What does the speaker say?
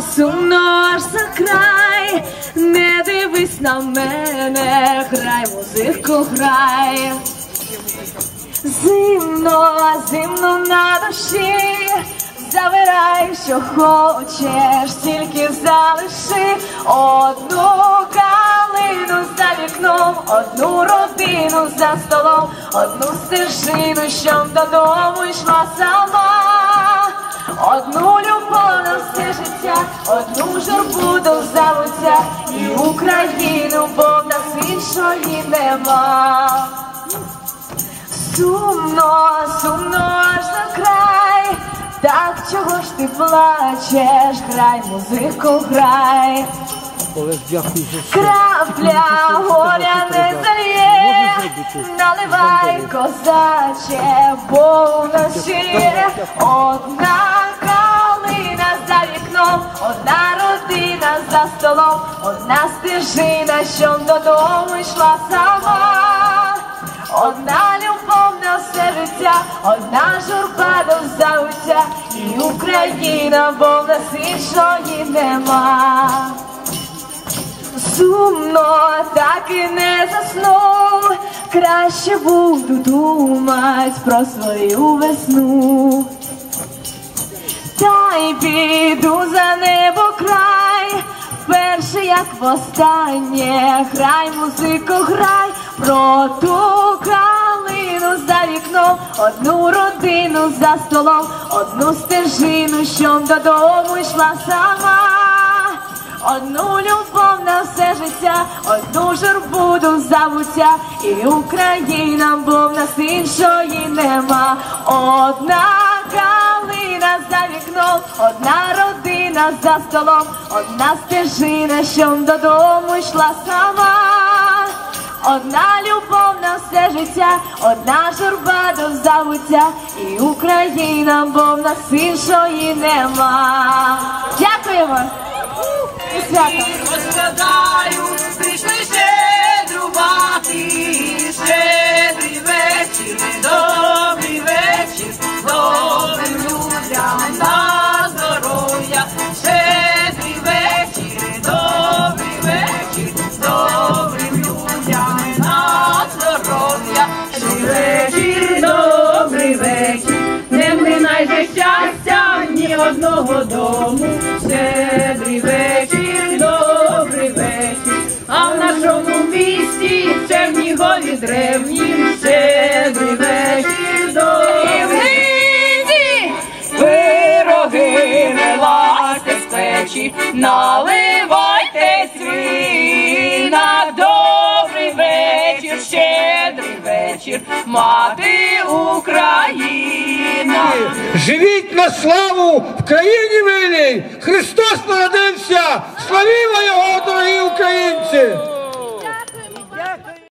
сумно аж за край, не дивись на мене, грай, музику, грай. Зимно, зимно на душі, забирай, що хочеш, тільки залиши одну калину за вікном, одну родину за столом, одну стежину, що додому йшла сама, одну життя, одну журбу до забуття і Україну, бо в нас іншої нема. Сумно, сумно аж на край, так чого ж ти плачеш, грай, музику, грай, крапля горя не залє, наливай козаче, бо вночі одна за столом, одна стежина, що додому йшла сама. Одна любов на все життя, одна журба до забуття, і Україна, бо в нас іншої нема. Сумно так і не заснув, краще буду думать про свою весну. Та й піду за небо край, як востаннє, грай, музику, грай. Про ту калину за вікном, одну родину за столом, одну стежину, що додому йшла сама. Одну любов на все життя, одну журбу забуття, і Україна, бо в нас іншої нема. Одна калина за вікном, одна родина за столом, одна стежина, що додому йшла сама. Одна любов на все життя, одна журба до забуття, і Україна, бо в нас іншої нема. Дякуємо! І свято! Розкладаю, прийшли щедрувати, щедрий вечір, добрий одного дому, щедрий вечір, добрий вечір, а в нашому місті Чернігові древнім щедрий вечір, добрий вечір. Пироги не лазьте з печі, наливайте свіна, добрий вечір, щедрий вечір, мати Україна. Живіть на славу в країні милій! Христос народився! Славімо його, дорогі українці!